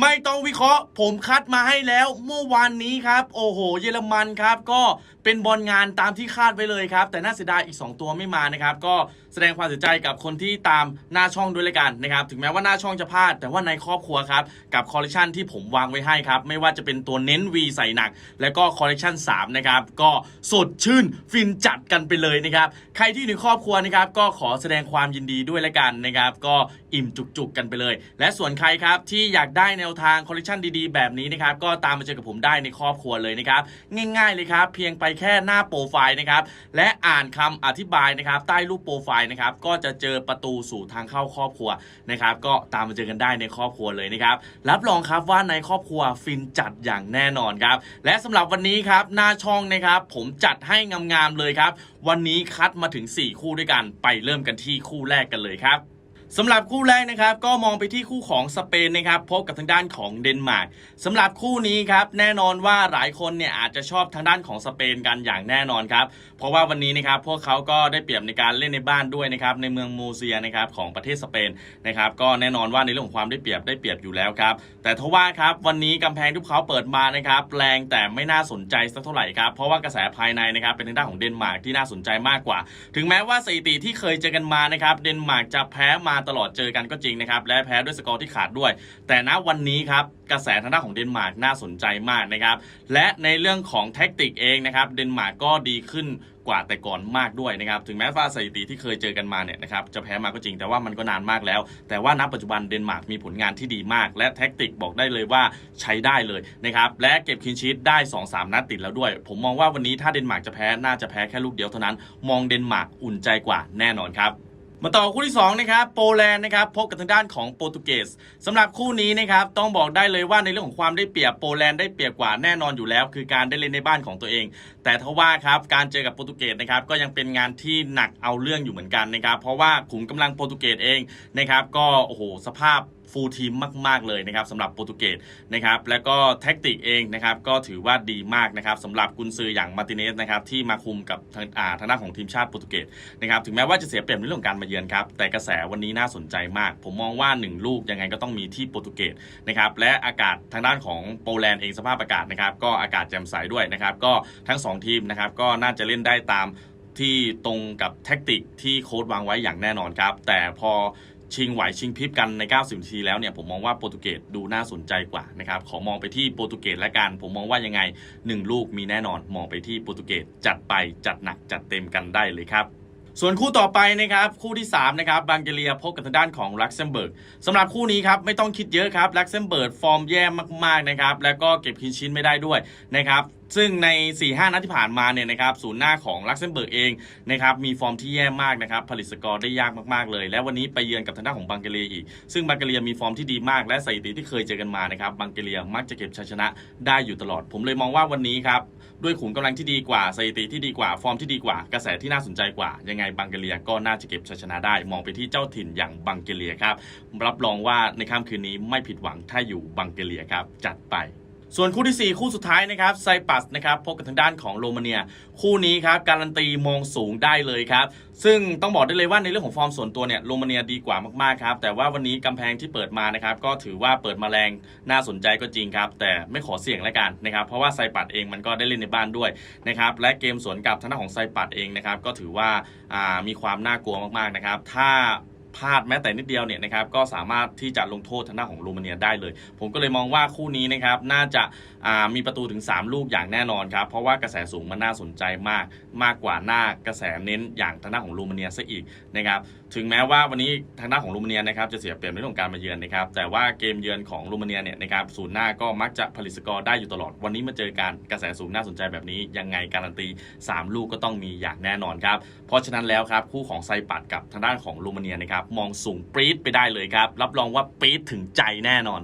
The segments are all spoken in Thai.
ไม่ต้องวิเคราะห์ ผมคัดมาให้แล้วเมื่อวานนี้ครับ โอ้โห เยอรมันครับ ก็เป็นบอลงานตามที่คาดไว้เลยครับ แต่น่าเสียดายอีก 2 ตัวไม่มานะครับ ก็แสดงความเสียใจกับคนที่ตามหน้าช่องด้วยลยกันนะครับ ถึงแม้ว่าหน้าช่องจะพลาด แต่ว่าในครอบครัวครับ กับคอลเลคชันที่ผมวางไว้ให้ครับ ไม่ว่าจะเป็นตัวเน้น V ใส่หนัก แล้วก็คอลเลคชัน3นะครับ ก็สดชื่นฟินจัดกันไปเลยนะครับ ใครที่อยู่ในครอบครัวนะครับ ก็ขอแสดงความยินดีด้วยละกันนะครับ ก็อิ่มจุกๆกันไปเลย และส่วนใครครับที่อยากได้นวทางคอลเลคชันดีๆ แบบนี้นะครับก็ตามมาเจอกับผมได้ในครอบครัวเลยนะครับง่ายๆเลยครับเพียงไปแค่หน้าโปรไฟล์นะครับและอ่านคำอธิบายนะครับใต้รูปโปรไฟล์นะครับก็จะเจอประตูสู่ทางเข้าครอบครัวนะครับก็ตามมาเจอกันได้ในครอบครัวเลยนะครับรับรองครับว่าในครอบครัวฟินจัดอย่างแน่นอนครับและสำหรับวันนี้ครับหน้าช่องนะครับผมจัดให้งามๆเลยครับวันนี้คัดมาถึง 4 คู่ด้วยกันไปเริ่มกันที่คู่แรกกันเลยครับ สำหรับคู่แรกนะครับก็มองไปที่คู่ของสเปนนะครับพบกับทางด้านของเดนมาร์กสำหรับคู่นี้ครับแน่นอนว่าหลายคนเนี่ยอาจจะชอบทางด้านของสเปนกันอย่างแน่นอนครับเพราะว่าวันนี้นะครับพวกเขาก็ได้เปรียบในการเล่นในบ้านด้วยนะครับในเมืองมูเซียนะครับของประเทศสเปนนะครับก็แน่นอนว่าในเรื่องของความได้เปรียบได้เปรียบอยู่แล้วครับแต่ทว่าครับวันนี้กำแพงที่พวกเขาเปิดมานะครับแรงแต่ไม่น่าสนใจสักเท่าไหร่ครับเพราะว่ากระแสภายในนะครับเป็นทางด้านของเดนมาร์กที่น่าสนใจมากกว่า ถึงแม้ว่าสถิติที่เคยเจอกันมานะครับเดนมาร์กจะแพ้มาตลอดเจอกันก็จริงนะครับ และแพ้ด้วยสกอร์ที่ขาดด้วย แต่ณวันนี้ครับกระแสทางด้านของเดนมาร์กน่าสนใจมากนะครับ และในเรื่องของแท็กติกเองนะครับ เดนมาร์กก็ดีขึ้นกว่าแต่ก่อนมากด้วยนะครับ ถึงแม้ว่าสถิติที่เคยเจอกันมาเนี่ยนะครับจะแพ้มาก็จริงแต่ว่ามันก็นานมากแล้ว แต่ว่าณปัจจุบันเดนมาร์กมีผลงานที่ดีมาก และแท็กติกบอกได้เลยว่าใช้ได้เลยนะครับ และเก็บคินชีตได้ 2-3 นัดติดแล้วด้วย ผมมองว่าวันนี้ถ้าเดนมาร์กจะแพ้น่าจะแพ้แค่ลูกเดียวเท่านั้น มองเดนมาร์กอุ่นใจกว่าแน่นอนครับ มาต่อคู่ที่2นะครับโปแลนด์นะครับพบกับทางด้านของโปรตุเกสสำหรับคู่นี้นะครับต้องบอกได้เลยว่าในเรื่องของความได้เปรียบโปแลนด์ได้เปรียบกว่าแน่นอนอยู่แล้ว คือการได้เล่นในบ้านของตัวเอง แต่ทว่าครับการเจอกับโปรตุเกสนะครับก็ยังเป็นงานที่หนักเอาเรื่องอยู่เหมือนกันนะครับเพราะว่าขุมกำลังโปรตุเกสเองนะครับก็โอ้โหสภาพฟูลทีมมาก ๆ เลยนะครับสำหรับโปรตุเกสนะครับแล้วก็แท็กติกเองนะครับก็ถือว่าดีมากนะครับสำหรับกุนซืออย่างมาร์ติเนสนะครับที่มาคุมกับทางด้านของทีมชาติโปรตุเกสนะครับถึงแม้ว่าจะเสียเปรียบในเรื่องการมาเยอนครับแต่กระแสวันนี้น่าสนใจมาก ผมมองว่า 1 ลูกยังไงก็ต้องมีที่โปรตุเกสนะครับและอากาศทางด้านของโปแลนด์เองสภาพอากาศนะครับก็อากาศแจ่มใสด้วยนะครับก็ทั้งสองทีมนะครับก็น่าจะเล่นได้ตามที่ตรงกับแท็กติกที่โค้ดวางไว้อย่างแน่นอนครับ แต่พอชิงไหวชิงพริบกันใน 90นาทีแล้วเนี่ยผมมองว่าโปรตุเกสดูน่าสนใจกว่านะครับขอมองไปที่โปรตุเกสและกัน ผมมองว่ายังไง 1 ลูกมีแน่นอนมองไปที่โปรตุเกสจัดไปจัดหนักจัดเต็มกันได้เลยครับ ส่วนคู่ต่อไปนะครับคู่ที่3นะครับบังเกเลียพบกับทางด้านของลักเซมเบิร์กสำหรับคู่นี้ครับไม่ต้องคิดเยอะครับลักเซมเบิร์กฟอร์มแย่มากๆนะครับแล้วก็เก็บคินชิ้นไม่ได้ด้วยนะครับซึ่งใน 4-5 นัดที่ผ่านมาเนี่ยนะครับศูนย์หน้าของลักเซมเบิร์กเองนะครับมีฟอร์มที่แย่มากนะครับผลิตสกอร์ได้ยากมากๆเลย และวันนี้ไปเยือนกับทางด้านของบังเกเลียอีก ซึ่งบังเกเลียมีฟอร์มที่ดีมาก และสถิติที่เคยเจอกันมานะครับบังเกเลียมักจะเก็บชัยชนะได้อยู่ตลอด ผมเลยมองว่าวันนี้ครับ ด้วยขุมกำลังที่ดีกว่าสถิติที่ดีกว่าฟอร์มที่ดีกว่ากระแสที่น่าสนใจกว่า ยังไงบังเกเลียก็น่าจะเก็บชัยชนะได้ มองไปที่เจ้าถิ่นอย่างบังเกเลียครับรับรองว่าในค่ำคืนนี้ไม่ผิดหวังถ้าอยู่บังเกเลียครับจัดไป ส่วนคู่ทีสี่ 4 คู่สุดท้ายนะครับไซปัสนะครับพบกับทางด้านของโรมาเนีย คู่นี้ครับการันตีมองสูงได้เลยครับซึ่งต้องบอกได้เลยว่าในเรื่องของฟอร์มส่วนตัวเนี่ยโรมาเนียดีกว่ามากๆครับแต่ว่าวันนี้กำแพงที่เปิดมานะครับก็ถือว่าเปิดมาแรงน่าสนใจก็จริงครับแต่ไม่ขอเสี่ยงแล้วกันนะครับเพราะว่าไซปัสเองมันก็ได้เล่นในบ้านด้วยนะครับและเกมสวนกลับทางด้านของไซปัสเองนะครับก็ถือว่าอ่ามีความน่ากลัวมากๆนะครับถ้า พลาดแม้แต่นิดเดียวเนี่ยนะครับก็สามารถที่จะลงโทษทางด้านของโรมาเนียได้เลย ผมก็เลยมองว่าคู่นี้นะครับน่าจะามีประตูถึง 3 ลูกอย่างแน่นอนครับ เพราะว่ากระแสสูงมันน่าสนใจมาก มากกว่าหน้ากระแสเน้นอย่างทางด้านของโรมาเนียซะอีกนะครับถึงแม้ว่าวันนี้ทางด้านของโรมาเนียนะครับจะเสียเปรียบในเรื่องของการมาเยือนนะครับแต่ว่าเกมเยือนของโรมาเนียเนี่ยนะครับศูนย์หน้าก็มักจะผลิตสกอร์ได้อยู่ตลอดวันนี้มาเจอการกระแสสูงน่าสนใจแบบนี้ยังไงการันตี 3 ลูกก็ต้องมีอย่างแน่นอนครับเพราะฉะนั้นแล้วครับคู่ของไซปัดกับทางด้านของโรมาเนียนะครับมองสูงปรี๊ดไปได้เลยครับ รับรองว่าปรี๊ดถึงใจแน่นอน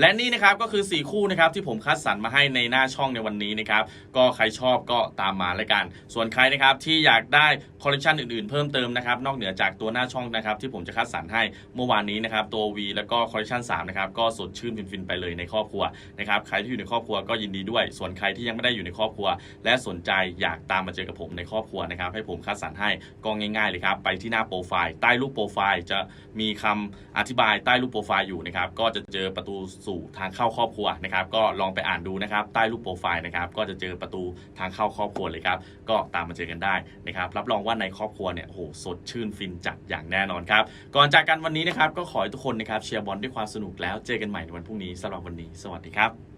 และนี่นะครับก็คือ 4 คู่นะครับที่ผมคัดสรรมาให้ในหน้าช่องในวันนี้นะครับก็ใครชอบก็ตามมาแล้วกัน ส่วนใครนะครับที่อยากได้คอลเลคชันอื่นๆ เพิ่มเติมนะครับนอกเหนือจากตัวหน้าช่องนะครับที่ผมจะคัดสรรให้เมื่อวานนี้นะครับตัว V แล้วก็คอลเลคชัน3นะครับก็สดชื่นฟินๆไปเลยในครอบครัวนะครับใครที่อยู่ในครอบครัวก็ยินดีด้วย ส่วนใครที่ยังไม่ได้อยู่ในครอบครัว และสนใจอยากตามมาเจอกับผมในครอบครัวนะครับให้ผมคัดสรรให้ก็ง่ายๆเลยครับไปที่หน้าโปรไฟล์ใต้รูปโปรไฟล์จะมีคำอธิบายใต้รูปโปรไฟล์อยู่นะครับก็จะเจอประตูสู่ทางเข้าครอบครัวนะครับ ก็ลองไปอ่านดูนะครับ ใต้รูปโปรไฟล์นะครับ ก็จะเจอประตูทางเข้าครอบครัวเลยครับ ก็ตามมาเจอกันได้นะครับ รับรองว่าในครอบครัวเนี่ยโอ้โหสดชื่นฟินจัดอย่างแน่นอนครับ ก่อนจากกันวันนี้นะครับ ก็ขอให้ทุกคนนะครับเชียร์บอลด้วยความสนุกแล้ว เจอกันใหม่ในวันพรุ่งนี้สำหรับวันนี้ สวัสดีครับ